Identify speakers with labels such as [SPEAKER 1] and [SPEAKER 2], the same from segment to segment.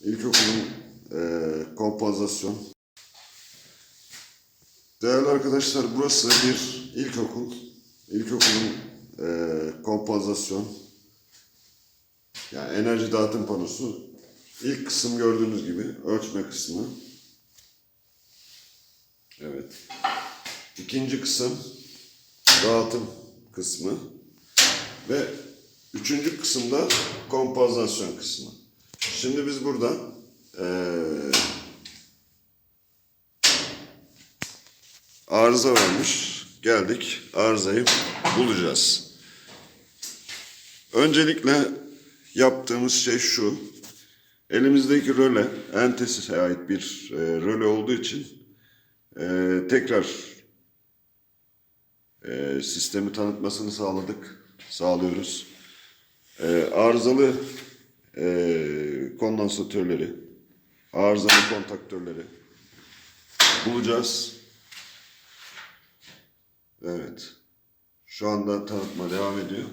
[SPEAKER 1] İlkokulun eee kompozasyon. Değerli arkadaşlar burası bir ilkokul. İlkokulun eee kompozasyon. Yani enerji dağıtım panosu. İlk kısım gördüğünüz gibi ölçme kısmı. Evet. İkinci kısım dağıtım kısmı ve üçüncü kısımda kompozasyon kısmı. Şimdi biz burada eee arıza varmış. Geldik arızayı bulacağız. Öncelikle yaptığımız şey şu. Elimizdeki röle, Entes'e ait bir e, röle olduğu için e, tekrar e, sistemi tanıtmasını sağladık, sağlıyoruz. E, arızalı e, kondansatörleri, arızalı kontaktörleri bulacağız. Evet. Şu anda tanıtma devam ediyor.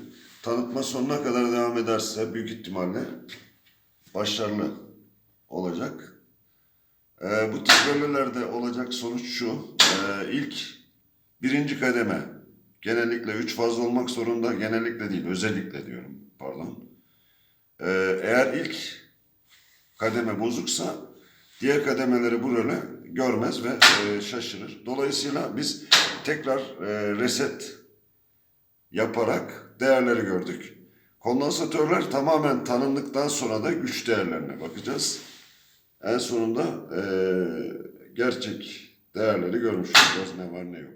[SPEAKER 1] Tanıtma sonuna kadar devam ederse büyük ihtimalle başarılı olacak. Ee, bu tip rölelerde olacak sonuç şu. Ee, ilk birinci kademe genellikle üç fazla olmak zorunda. Genellikle değil, özellikle diyorum. Pardon. Ee, eğer ilk kademe bozuksa diğer kademeleri bu röle görmez ve e, şaşırır. Dolayısıyla biz tekrar e, reset yaparak değerleri gördük. Kondansatörler tamamen tanındıktan sonra da güç değerlerine bakacağız. En sonunda e, gerçek değerleri görmüş olacağız ne var ne yok.